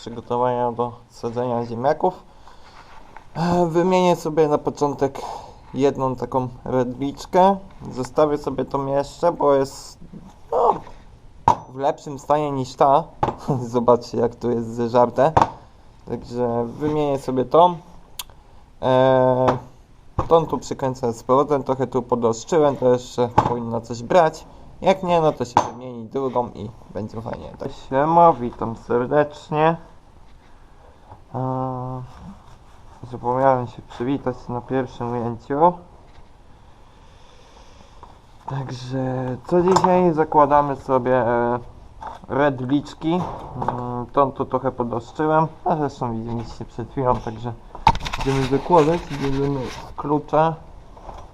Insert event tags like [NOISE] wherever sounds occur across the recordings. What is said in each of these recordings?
przygotowania do sadzenia ziemniaków. E, Wymienię sobie na początek jedną taką redliczkę. Zostawię sobie tą jeszcze, bo jest no, w lepszym stanie niż ta. [LAUGHS] Zobaczcie jak tu jest zeżarte. Także wymienię sobie tą. E, tą tu przykręcę z powrotem, trochę tu podoszczyłem, to jeszcze powinno coś brać. Jak nie, no to się wymieni drugą i będzie fajnie. Tak. Siema, witam serdecznie. Eee, zapomniałem się przywitać na pierwszym ujęciu. Także co dzisiaj zakładamy sobie e, redliczki. Mm, Tą tu trochę podoszczyłem, a zresztą widzieliście przed chwilą, także będziemy zakładać, bierzemy klucze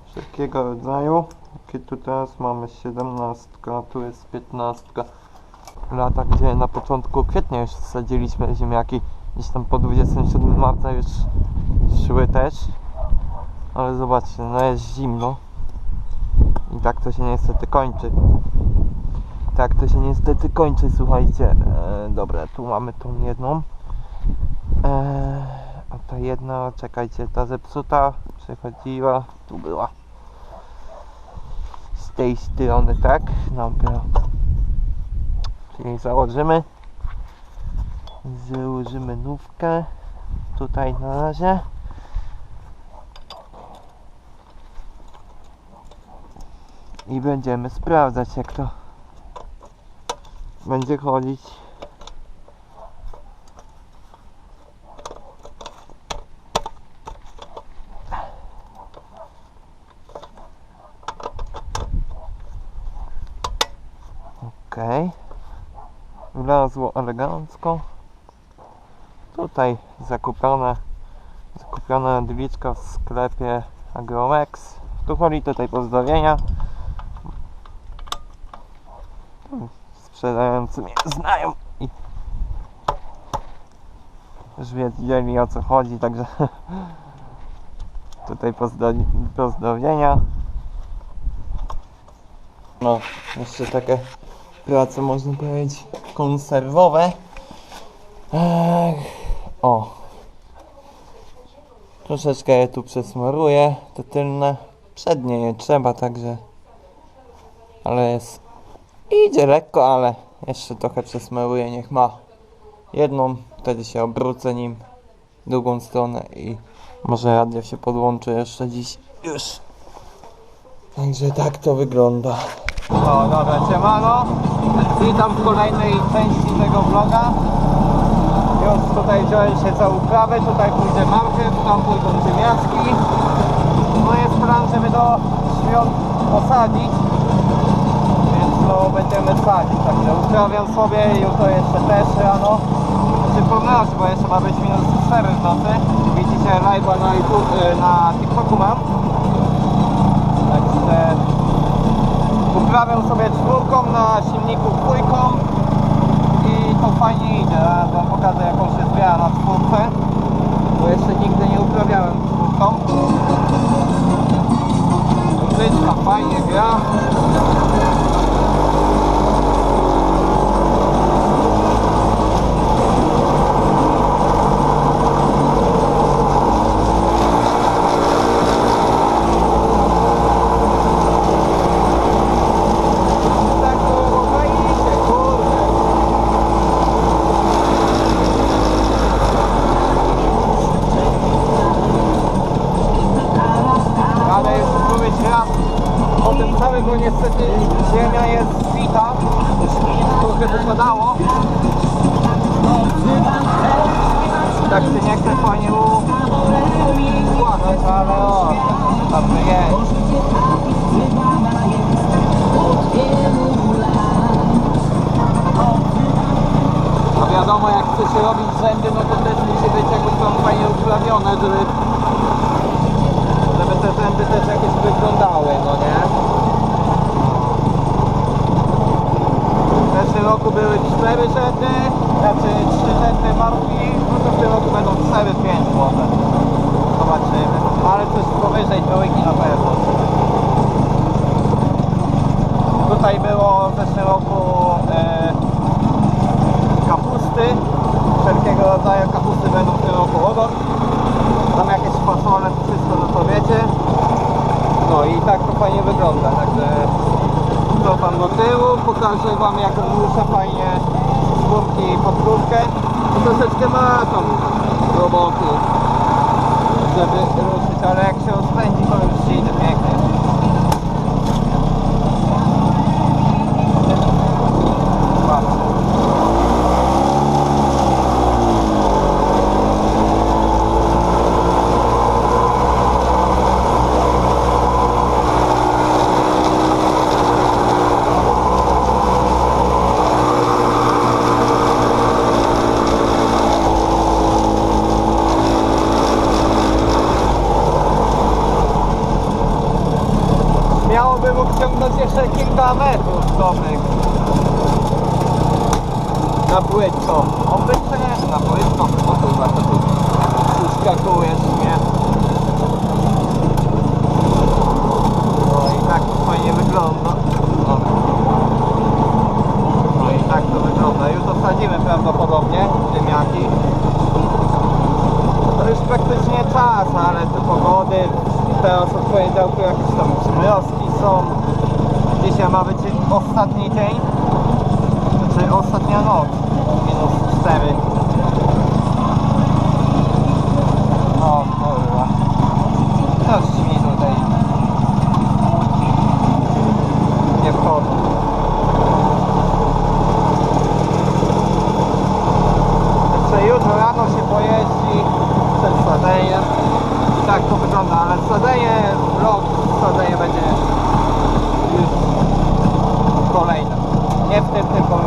wszelkiego rodzaju. Jakie tu teraz mamy 17, tu jest 15 lata, gdzie na początku kwietnia już sadziliśmy ziemniaki. Gdzieś tam po 27 marca już szły też. Ale zobaczcie, no jest zimno. I tak to się niestety kończy. Tak to się niestety kończy, słuchajcie. E, dobra, tu mamy tą jedną. E, a ta jedna, czekajcie, ta zepsuta przechodziła, tu była z tej strony, tak? Dobra. Czyli założymy. Założymy nówkę. Tutaj na razie. I będziemy sprawdzać jak to będzie chodzić. Okej. Wlazło elegancko. Tutaj zakupione zakupiona dliczka w sklepie Agromex. Tu chodzi tutaj pozdrowienia. Sprzedający mnie znają i już wiedzieli o co chodzi, także [LAUGHS] tutaj pozdro- pozdrowienia. No, jeszcze takie prace można powiedzieć konserwowe. Ech, o. Troszeczkę je tu przesmaruję, te tylne. Przednie je trzeba, także. Ale jest. Idzie lekko, ale jeszcze trochę przesmaruję, niech ma jedną, wtedy się obrócę nim drugą stronę i może radio się podłączy jeszcze dziś. Już. Także tak to wygląda. O, dobra, siemano. Witam w kolejnej części tego vloga. Już tutaj wziąłem się za uprawę, tutaj pójdzie marchew, tam pójdą ziemniaczki. No jest plan, żeby do świąt posadzić, więc no będziemy sadzić. Także uprawiam sobie i jutro jeszcze też rano. Znaczy bo jeszcze ma być minus 4 w nocy. Widzicie live'a na, y, na TikToku mam. Także uprawiam sobie czwórką na silniku zjeżdżamy, bo niestety ziemia jest zwita. Trochę wypadało. Tak się nie chce fajnie układać, ale o, dobrze jest. A wiadomo, jak chce się robić rzędy, no to też musi być jakoś tam fajnie uplawione, żeby żeby te zęby też jakieś wyglądały, no nie? Roku były cztery rzędy, znaczy trzy rzędy marki, no to w tym roku będą cztery, pięć może. Zobaczymy. Ale coś powyżej trójki na pewno. Tutaj było w zeszłym roku e, kapusty, wszelkiego rodzaju kapusty będą w tym roku obok. Tam jakieś fasole, to wszystko no to wiecie. No i tak to fajnie wygląda, także cofam do tyłu, pokażę wam jak rusza fajnie z górki pod górkę. To troszeczkę ma tam roboty, żeby ruszyć, ale jak się rozpędzi to już się idzie pięknie. Patrzcie. Miałoby mógł ciągnąć jeszcze kilka metrów dobrych. Na płytko. On by przecież na płytko. O kurwa, to tu uskakujesz, nie? No i tak to fajnie wygląda. No i tak to wygląda. Już osadzimy prawdopodobnie ziemniaki. To już praktycznie czas, ale te pogody teraz od poniedziałku jakieś tam przymrozki są. Dzisiaj ma być ostatni dzień, znaczy ostatnia noc, minus 4. O kurwa. Też mi tutaj nie wchodzą. Także jutro rano się pojeździ przed sadzeniem. I tak to wygląda, ale sadzenie, vlog sadzenie będzie już kolejne. Nie w tym,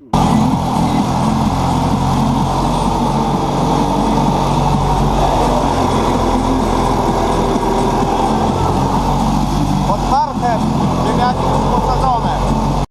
Thank.